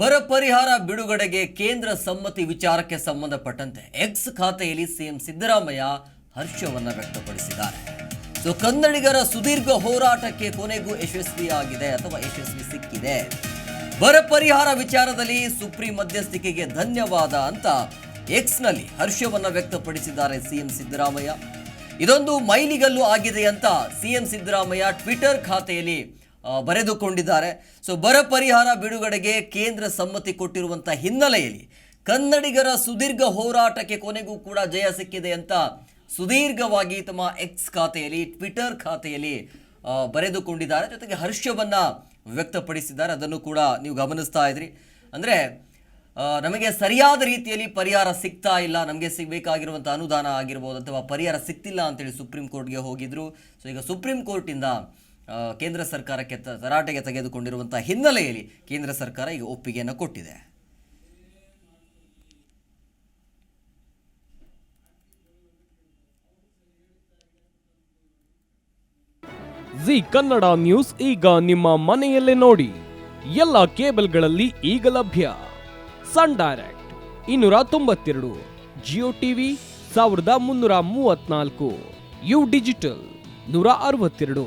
ಬರ ಪರಿಹಾರ ಬಿಡುಗಡೆಗೆ ಕೇಂದ್ರ ಸಮ್ಮತಿ ವಿಚಾರಕ್ಕೆ ಸಂಬಂಧಪಟ್ಟಂತೆ ಎಕ್ಸ್ ಖಾತೆಯಲ್ಲಿ ಸಿಎಂ ಸಿದ್ದರಾಮಯ್ಯ ಹರ್ಷವನ್ನು ವ್ಯಕ್ತಪಡಿಸಿದ್ದಾರೆ. ಸೊ ಕನ್ನಡಿಗರ ಸುದೀರ್ಘ ಹೋರಾಟಕ್ಕೆ ಕೊನೆಗೂ ಯಶಸ್ವಿಯಾಗಿದೆ ಅಥವಾ ಯಶಸ್ವಿ ಸಿಕ್ಕಿದೆ. ಬರ ಪರಿಹಾರ ವಿಚಾರದಲ್ಲಿ ಸುಪ್ರೀಂ ಮಧ್ಯಸ್ಥಿಕೆಗೆ ಧನ್ಯವಾದ ಅಂತ ಎಕ್ಸ್ನಲ್ಲಿ ಹರ್ಷವನ್ನು ವ್ಯಕ್ತಪಡಿಸಿದ್ದಾರೆ ಸಿಎಂ ಸಿದ್ದರಾಮಯ್ಯ. ಇದೊಂದು ಮೈಲಿಗಲ್ಲು ಆಗಿದೆ ಅಂತ ಸಿಎಂ ಸಿದ್ದರಾಮಯ್ಯ ಟ್ವಿಟರ್ ಖಾತೆಯಲ್ಲಿ ಬರೆದುಕೊಂಡಿದ್ದಾರೆ. ಸೊ ಬರ ಪರಿಹಾರ ಬಿಡುಗಡೆಗೆ ಕೇಂದ್ರ ಸಮ್ಮತಿ ಕೊಟ್ಟಿರುವಂಥ ಹಿನ್ನೆಲೆಯಲ್ಲಿ ಕನ್ನಡಿಗರ ಸುದೀರ್ಘ ಹೋರಾಟಕ್ಕೆ ಕೊನೆಗೂ ಕೂಡ ಜಯ ಸಿಕ್ಕಿದೆ ಅಂತ ಸುದೀರ್ಘವಾಗಿ ತಮ್ಮ ಎಕ್ಸ್ ಖಾತೆಯಲ್ಲಿ ಟ್ವಿಟರ್ ಖಾತೆಯಲ್ಲಿ ಬರೆದುಕೊಂಡಿದ್ದಾರೆ. ಜೊತೆಗೆ ಹರ್ಷವನ್ನು ವ್ಯಕ್ತಪಡಿಸಿದ್ದಾರೆ. ಅದನ್ನು ಕೂಡ ನೀವು ಗಮನಿಸ್ತಾ ಇದ್ರಿ. ಅಂದರೆ ನಮಗೆ ಸರಿಯಾದ ರೀತಿಯಲ್ಲಿ ಪರಿಹಾರ ಸಿಗ್ತಾ ಇಲ್ಲ. ನಮಗೆ ಸಿಗಬೇಕಾಗಿರುವಂಥ ಅನುದಾನ ಆಗಿರ್ಬೋದು ಅಥವಾ ಪರಿಹಾರ ಸಿಗ್ತಿಲ್ಲ ಅಂತೇಳಿ ಸುಪ್ರೀಂ ಕೋರ್ಟ್ಗೆ ಹೋಗಿದ್ರು. ಸೊ ಈಗ ಸುಪ್ರೀಂ ಕೋರ್ಟಿಂದ ಕೇಂದ್ರ ಸರ್ಕಾರಕ್ಕೆ ತರಾಟೆಗೆ ತೆಗೆದುಕೊಂಡಿರುವಂಥ ಹಿನ್ನೆಲೆಯಲ್ಲಿ ಕೇಂದ್ರ ಸರ್ಕಾರ ಈಗ ಒಪ್ಪಿಗೆಯನ್ನು ಕೊಟ್ಟಿದೆ. ಜಿ ಕನ್ನಡ ನ್ಯೂಸ್ ಈಗ ನಿಮ್ಮ ಮನೆಯಲ್ಲೇ ನೋಡಿ. ಎಲ್ಲ ಕೇಬಲ್ಗಳಲ್ಲಿ ಈಗ ಲಭ್ಯ. ಸನ್ ಡೈರೆಕ್ಟ್ ಇನ್ನೂರ ತೊಂಬತ್ತೆರಡು, ಜಿಯೋ ಟಿವಿ ಸಾವಿರದ ಮುನ್ನೂರ ಮೂವತ್ನಾಲ್ಕು ಯು ಡಿಜಿಟಲ್ ನೂರ ಅರವತ್ತೆರಡು.